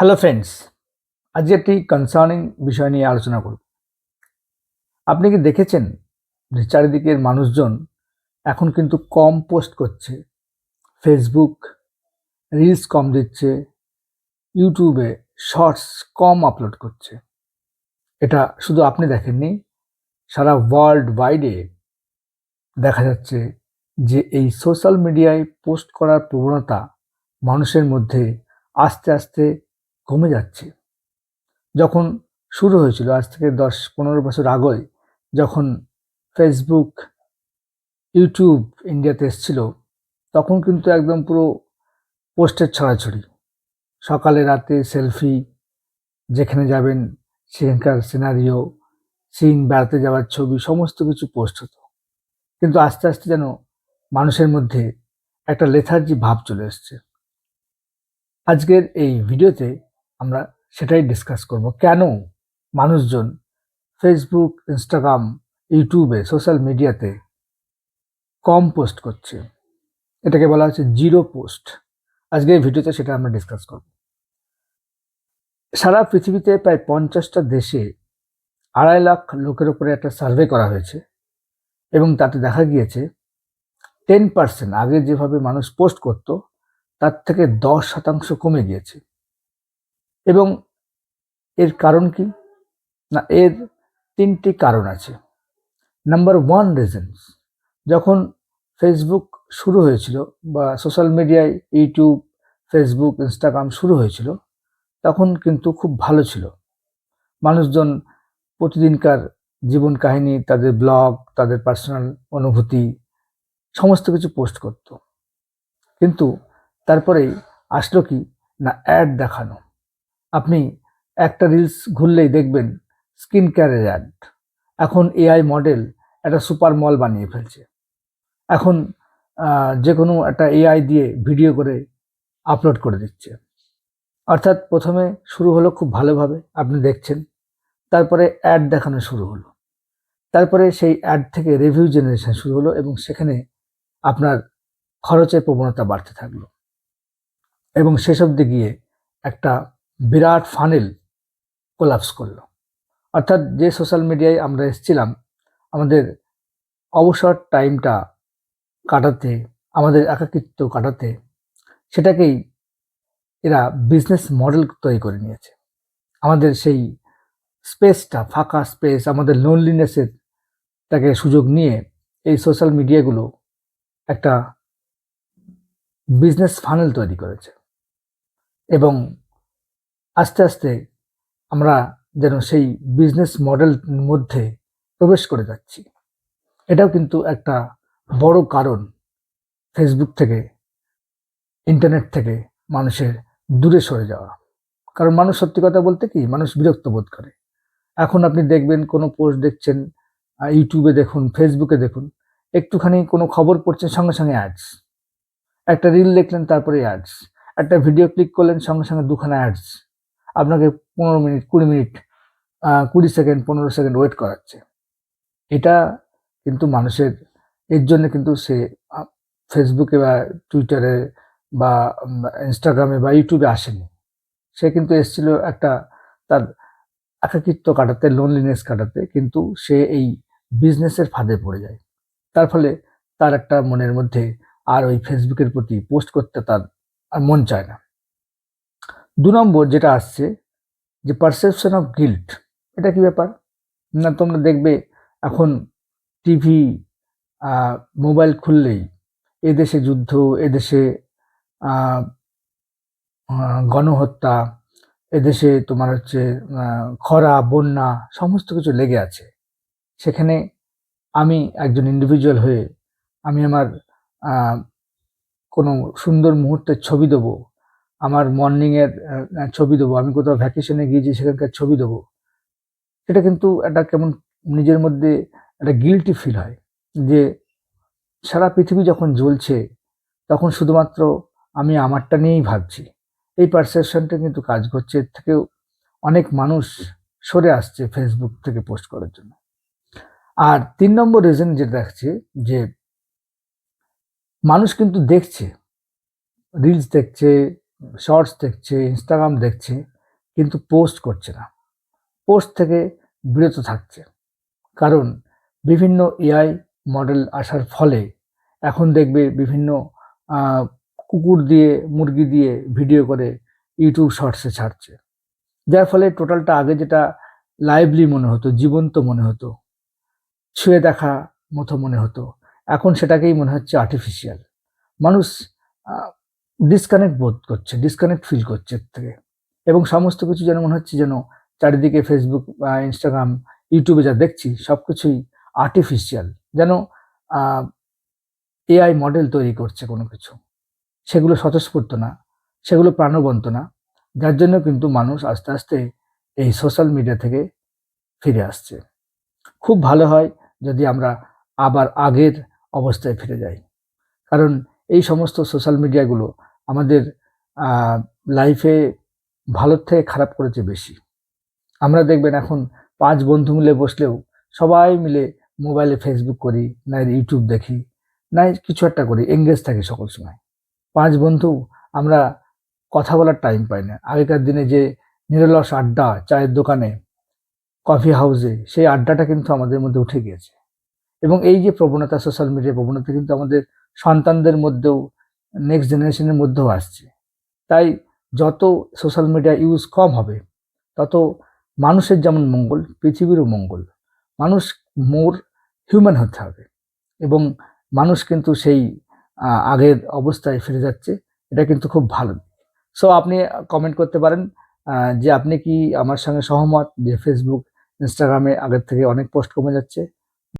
Hello friends আজকে একটি concerning বিষয় নিয়ে আলোচনা করব। আপনি কি দেখেছেন যে চারিদিকের মানুষজন এখন কিন্তু কম পোস্ট করছে? ফেসবুক রিলস কম দিচ্ছে ইউটিউবে শর্টস কম আপলোড করছে। এটা শুধু আপনি দেখেননি, সারা ওয়ার্ল্ড ওয়াইডে দেখা যাচ্ছে যে এই সোশ্যাল মিডিয়ায় পোস্ট করার প্রবণতা মানুষের মধ্যে আস্তে আস্তে কমে যাচ্ছে। যখন শুরু হয়েছিল, আজ থেকে দশ পনেরো বছর আগে যখন ফেসবুক ইউটিউব ইন্ডিয়াতে এসেছিল, তখন কিন্তু একদম পুরো পোস্টের ছড়াছড়ি। সকালে রাতে সেলফি, যেখানে যাবেন সেখানকার সিনারিও সিন বেড়াতে যাওয়ার ছবি, সমস্ত কিছু পোস্ট হতো। কিন্তু আস্তে আস্তে যেন মানুষের মধ্যে একটা লেথার্জি ভাব চলে এসছে। আজকের এই ভিডিওতে আমরা সেটাই ডিসকাস করব। কেন মানুষজন ফেসবুক ইনস্টাগ্রাম ইউটিউবে সোশ্যাল মিডিয়াতে কম পোস্ট করছে? এটাকে বলা হচ্ছে জিরো পোস্ট আজকে এই ভিডিওতে সেটা আমরা ডিসকাস করব। সারা পৃথিবীতে প্রায় পঞ্চাশটা দেশে আড়াই লাখ লোকের উপরে একটা সার্ভে করা হয়েছে এবং তাতে দেখা গিয়েছে টেন পার্সেন্ট আগে যেভাবে মানুষ পোস্ট করত, তার থেকে দশ শতাংশ কমে গিয়েছে। এবং এর কারণ কি? না, এর তিনটি কারণ আছে। নাম্বার ওয়ান রিজনস যখন ফেসবুক শুরু হয়েছিল বা সোশ্যাল মিডিয়ায় ইউটিউব ফেসবুক ইনস্টাগ্রাম শুরু হয়েছিল, তখন কিন্তু খুব ভালো ছিল। মানুষজন প্রতিদিনকার জীবন কাহিনী, তাদের ব্লগ তাদের পার্সোনাল অনুভূতি, সমস্ত কিছু পোস্ট করত। কিন্তু তারপরেই আসলো কি? না অ্যাড দেখানো। আপনি একটা রিলস ঘুরলেই দেখবেন স্কিন কেয়ারের অ্যাড এখন এআই মডেল একটা সুপার মল বানিয়ে ফেলছে। এখন যে কোনো একটা এআই দিয়ে ভিডিও করে আপলোড করে দিচ্ছে। অর্থাৎ প্রথমে শুরু হলো খুব ভালোভাবে, আপনি দেখছেন। তারপরে অ্যাড দেখানো শুরু হলো। তারপরে সেই অ্যাড থেকে রিভিউ জেনারেশন শুরু হলো এবং সেখানে আপনার খরচের প্রবণতা বাড়তে থাকল। এবং শেষ অবধি গিয়ে একটা বিরাট ফানেল কোলাপস করল। অর্থাৎ যে সোশ্যাল মিডিয়ায় আমরা এসেছিলাম, আমাদের অবসর টাইমটা কাটাতে, আমাদের একাকিত্ব কাটাতে, সেটাকেই এরা বিজনেস মডেল তৈরি করে নিয়েছে। আমাদের সেই স্পেসটা ফাঁকা স্পেস আমাদের লোনলিনেসের তাকে সুযোগ নিয়ে এই সোশ্যাল মিডিয়াগুলো একটা বিজনেস ফানেল তৈরি করেছে। এবং আস্তে আস্তে আমরা যেন সেই বিজনেস মডেল মধ্যে প্রবেশ করে যাচ্ছি। এটাও কিন্তু একটা বড় কারণ ফেসবুক থেকে ইন্টারনেট থেকে মানুষের দূরে সরে যাওয়া। কারণ মানুষ সত্যি কথা বলতে কি, মানুষ বিরক্ত বোধ করে। এখন আপনি দেখবেন কোনো পোস্ট দেখছেন ইউটিউবে দেখুন ফেসবুকে দেখুন, একটুখানি কোনো খবর পড়ছেন সঙ্গে সঙ্গে অ্যাডস একটা রিল দেখলেন, তারপরে অ্যাডস একটা ভিডিও ক্লিক করলেন, সঙ্গে সঙ্গে দুখানা অ্যাডস আপনাকে পনেরো মিনিট, কুড়ি মিনিট কুড়ি সেকেন্ড, পনেরো সেকেন্ড ওয়েট করাচ্ছে। এটা কিন্তু মানুষের, এর জন্য কিন্তু সে ফেসবুকে বা টুইটারে বা ইনস্টাগ্রামে বা ইউটিউবে আসেনি। সে কিন্তু এসেছিল একটা, তার একাকিত্ব কাটাতে লোনলিনেস কাটাতে, কিন্তু সে এই বিজনেসের ফাঁদে পড়ে যায়। তার ফলে তার একটা মনের মধ্যে আর ওই ফেসবুকের প্রতি পোস্ট করতে তার আর মন চায় না। দু নম্বর যেটা আসছে, যে পারসেপশন অফ গিল্ট এটা কি ব্যাপার? না, তোমরা দেখবে এখন টিভি মোবাইল খুললেই এদেশে যুদ্ধ, এদেশে গণহত্যা, এদেশে তোমার হচ্ছে খরা, বন্যা, সমস্ত কিছু লেগে আছে। সেখানে আমি একজন ইন্ডিভিজুয়াল হয়ে আমি আমার কোনো সুন্দর মুহূর্তের ছবি দেবো আমার মর্নিংয়ের ছবি দেবো। আমি কোথাও ভ্যাকেশনে গিয়েছি, সেখানকার ছবি দেবো। এটা কিন্তু একটা কেমন নিজের মধ্যে একটা গিলটি ফিল হয় যে সারা পৃথিবী যখন জ্বলছে, তখন শুধুমাত্র আমি আমারটা নিয়েই ভাবছি। এই পারসেপশনটা কিন্তু কাজ করছে। এর থেকেও অনেক মানুষ সরে আসছে ফেসবুক থেকে পোস্ট করার জন্য। আর তিন নম্বর রিজন যেটা দেখছে যে মানুষ কিন্তু দেখছে রিলস দেখছে শর্টস দেখছে, ইনস্টাগ্রাম দেখছে, কিন্তু পোস্ট করছে না। পোস্ট থেকে বিরত থাকছে। কারণ বিভিন্ন এআই মডেল আসার ফলে এখন দেখবে বিভিন্ন কুকুর দিয়ে, মুরগি দিয়ে ভিডিও করে ইউটিউব শর্টসে ছাড়ছে। যার ফলে টোটালটা আগে যেটা লাইভলি মনে হতো, জীবন্ত মনে হতো, ছুঁয়ে দেখা মতো মনে হতো, এখন সেটাকেই মনে হচ্ছে আর্টিফিশিয়াল মানুষ ডিসকানেক্ট বোধ করছে ডিসকানেক্ট ফিল করছে এর থেকে। এবং সমস্ত কিছু যেন মনে হচ্ছে যেন চারিদিকে ফেসবুক বা ইনস্টাগ্রাম ইউটিউবে যা দেখছি সব কিছুই আর্টিফিশিয়াল যেন এআই মডেল তৈরি করছে কোনো কিছু। সেগুলো স্বতঃস্ফূর্ত না, সেগুলো প্রাণবন্ত না, যার জন্য কিন্তু মানুষ আস্তে আস্তে এই সোশ্যাল মিডিয়া থেকে ফিরে আসছে। খুব ভালো হয় যদি আমরা আবার আগের অবস্থায় ফিরে যাই। কারণ এই সমস্ত সোশ্যাল মিডিয়াগুলো আমাদের লাইফে ভালোর থেকে খারাপ করেছে বেশি। আমরা দেখবেন এখন পাঁচ বন্ধু মিলে বসলেও সবাই মিলে মোবাইলে ফেসবুক করি, না ইউটিউব দেখি, না কিছু একটা করি এঙ্গেজ থাকি সকল সময়। পাঁচ বন্ধু, আমরা কথা বলার টাইম পাই না। আগেকার দিনে যে নিরলস আড্ডা, চায়ের দোকানে কফি হাউসে সেই আড্ডাটা কিন্তু আমাদের মধ্যে উঠে গিয়েছে। এবং এই যে প্রবণতা সোশ্যাল মিডিয়া প্রবণতা কিন্তু আমাদের সন্তানদের মধ্যেও নেক্সট জেনারেশনের মধ্যেও আসছে। তাই যত সোশ্যাল মিডিয়া ইউজ কম হবে, তত মানুষের যেমন মঙ্গল, পৃথিবীরও মঙ্গল। মানুষ মোর হিউম্যান হতে হবে এবং মানুষ কিন্তু সেই আগের অবস্থায় ফিরে যাচ্ছে, এটা কিন্তু খুব ভালো। সো আপনি কমেন্ট করতে পারেন যে আপনি কি আমার সঙ্গে সহমত, যে ফেসবুক ইনস্টাগ্রামে আগের থেকে অনেক পোস্ট কমে যাচ্ছে?